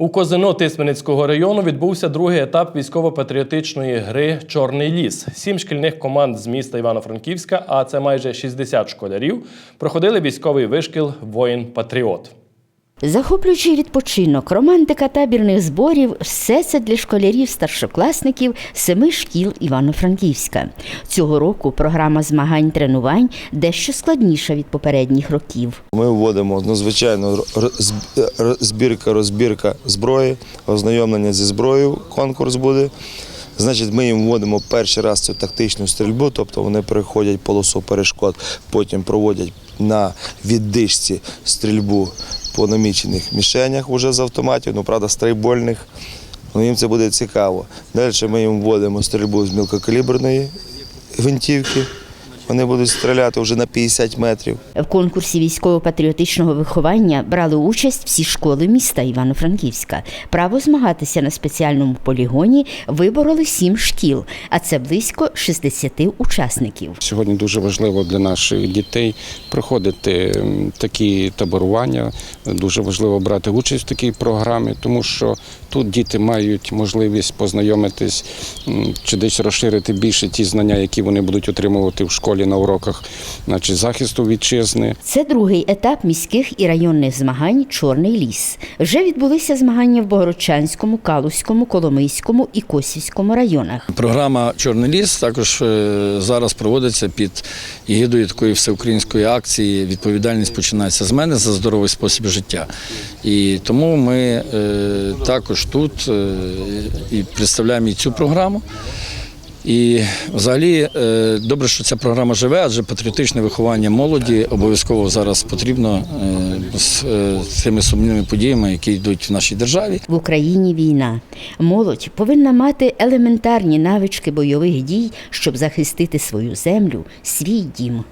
У Козино Тисменицького району відбувся другий етап військово-патріотичної гри Чорний ліс. Сім шкільних команд з міста Івано-Франківська, а це майже 60 школярів, проходили військовий вишкіл Воїн-Патріот. Захоплюючий відпочинок, романтика табірних зборів все це для школярів старшокласників семи шкіл Івано-Франківська. Цього року програма змагань тренувань дещо складніша від попередніх років. Ми вводимо ну, звичайно р- з- р- збірка, розбірка зброї, ознайомлення зі зброєю, конкурс буде. Значить, ми їм вводимо перший раз цю тактичну стрільбу, тобто вони переходять полосу перешкод, потім проводять на віддишці стрільбу по намічених мішенях уже з автоматів, ну правда, стрейбольних. Ну, їм це буде цікаво. Далі ми їм вводимо стрільбу з мілкокаліберної гвинтівки. Вони будуть стріляти вже на 50 метрів. В конкурсі військово-патріотичного виховання брали участь всі школи міста Івано-Франківська. Право змагатися на спеціальному полігоні вибороли сім шкіл, а це близько 60 учасників. Сьогодні дуже важливо для наших дітей проходити такі таборування. Дуже важливо брати участь в такій програмі, тому що тут діти мають можливість познайомитись чи десь розширити більше ті знання, які вони будуть отримувати в школі на уроках, значить захисту вітчизни. Це другий етап міських і районних змагань Чорний ліс. Вже відбулися змагання в Богородчанському, Калузькому, Коломийському і Косівському районах. Програма Чорний ліс також е, зараз проводиться під егідою такої всеукраїнської акції. Відповідальність починається з мене за здоровий спосіб життя. І тому ми е, також тут е, і представляємо і цю програму. І взагалі е, добре, що ця програма живе, адже патріотичне виховання молоді обов'язково зараз потрібно е, з е, цими сумнівними подіями, які йдуть в нашій державі. В Україні війна. Молодь повинна мати елементарні навички бойових дій, щоб захистити свою землю, свій дім.